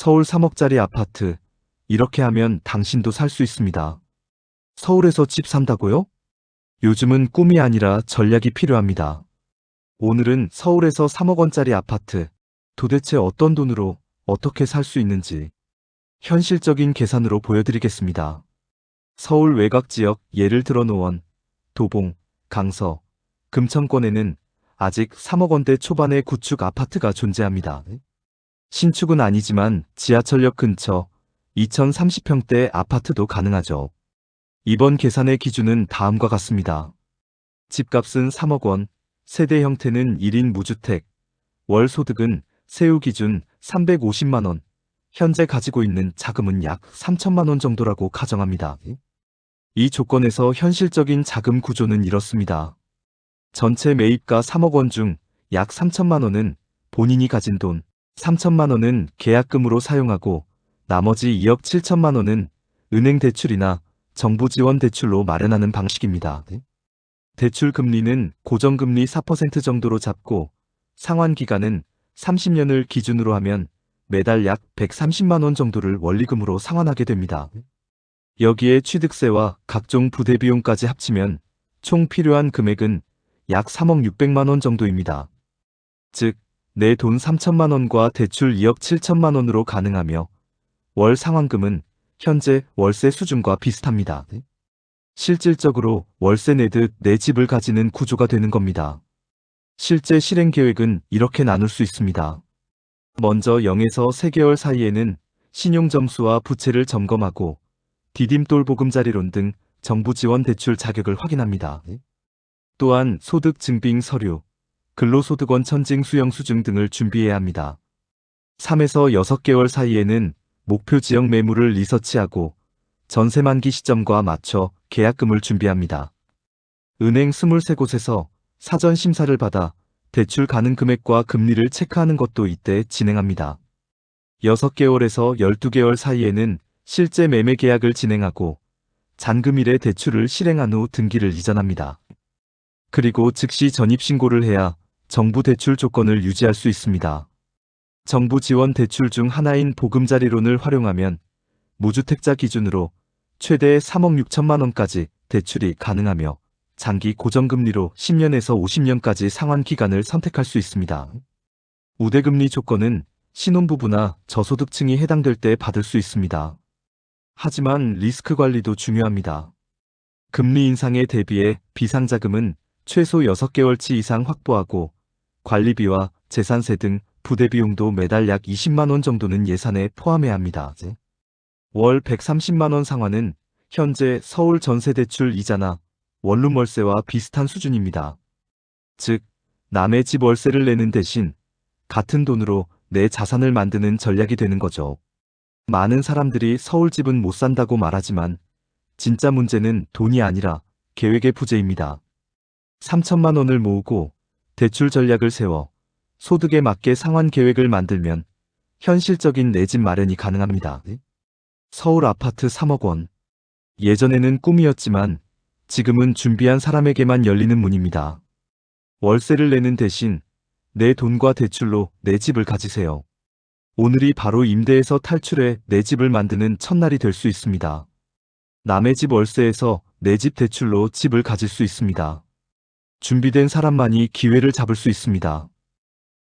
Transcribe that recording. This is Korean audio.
서울 3억짜리 아파트. 이렇게 하면 당신도 살 수 있습니다. 서울에서 집 산다고요? 요즘은 꿈이 아니라 전략이 필요합니다. 오늘은 서울에서 3억 원짜리 아파트. 도대체 어떤 돈으로 어떻게 살 수 있는지 현실적인 계산으로 보여드리겠습니다. 서울 외곽 지역 예를 들어 노원, 도봉, 강서, 금천권에는 아직 3억 원대 초반의 구축 아파트가 존재합니다. 신축은 아니지만 지하철역 근처 2030평대 아파트도 가능하죠. 이번 계산의 기준은 다음과 같습니다. 집값은 3억 원, 세대 형태는 1인 무주택, 월 소득은 세후 기준 350만 원, 현재 가지고 있는 자금은 약 3천만 원 정도라고 가정합니다. 이 조건에서 현실적인 자금 구조는 이렇습니다. 전체 매입가 3억 원 중 약 3천만 원은 본인이 가진 돈, 3천만 원은 계약금으로 사용하고 나머지 2억 7천만 원은 은행 대출이나 정부 지원 대출로 마련하는 방식입니다. 대출 금리는 고정금리 4% 정도로 잡고 상환 기간은 30년을 기준으로 하면 매달 약 130만 원 정도를 원리금으로 상환하게 됩니다. 여기에 취득세와 각종 부대 비용까지 합치면 총 필요한 금액은 약 3억 600만 원 정도입니다. 즉, 내 돈 3천만 원과 대출 2억 7천만 원으로 가능하며 월 상환금은 현재 월세 수준과 비슷합니다. 실질적으로 월세 내듯 내 집을 가지는 구조가 되는 겁니다. 실제 실행 계획은 이렇게 나눌 수 있습니다. 먼저 0에서 3개월 사이에는 신용 점수와 부채를 점검하고 디딤돌 보금자리론 등 정부 지원 대출 자격을 확인합니다. 또한 소득 증빙 서류, 근로소득원 천징 수령 수증 등을 준비해야 합니다. 3에서 6개월 사이에는 목표 지역 매물을 리서치하고 전세 만기 시점과 맞춰 계약금을 준비합니다. 은행 23곳에서 사전 심사를 받아 대출 가능 금액과 금리를 체크하는 것도 이때 진행합니다. 6개월에서 12개월 사이에는 실제 매매 계약을 진행하고 잔금일에 대출을 실행한 후 등기를 이전합니다. 그리고 즉시 전입신고를 해야 정부 대출 조건을 유지할 수 있습니다. 정부 지원 대출 중 하나인 보금자리론을 활용하면 무주택자 기준으로 최대 3억 6천만 원까지 대출이 가능하며 장기 고정금리로 10년에서 50년까지 상환 기간을 선택할 수 있습니다. 우대금리 조건은 신혼부부나 저소득층이 해당될 때 받을 수 있습니다. 하지만 리스크 관리도 중요합니다. 금리 인상에 대비해 비상자금은 최소 6개월치 이상 확보하고 관리비와 재산세 등 부대 비용도 매달 약 20만 원 정도는 예산에 포함해야 합니다. 월 130만 원 상환은 현재 서울 전세대출 이자나 원룸 월세와 비슷한 수준입니다. 즉, 남의 집 월세를 내는 대신 같은 돈으로 내 자산을 만드는 전략이 되는 거죠. 많은 사람들이 서울 집은 못 산다고 말하지만 진짜 문제는 돈이 아니라 계획의 부재입니다. 3천만 원을 모으고 대출 전략을 세워 소득에 맞게 상환 계획을 만들면 현실적인 내 집 마련이 가능합니다. 서울 아파트 3억 원. 예전에는 꿈이었지만 지금은 준비한 사람에게만 열리는 문입니다. 월세를 내는 대신 내 돈과 대출로 내 집을 가지세요. 오늘이 바로 임대에서 탈출해 내 집을 만드는 첫날이 될 수 있습니다. 남의 집 월세에서 내 집 대출로 집을 가질 수 있습니다. 준비된 사람만이 기회를 잡을 수 있습니다.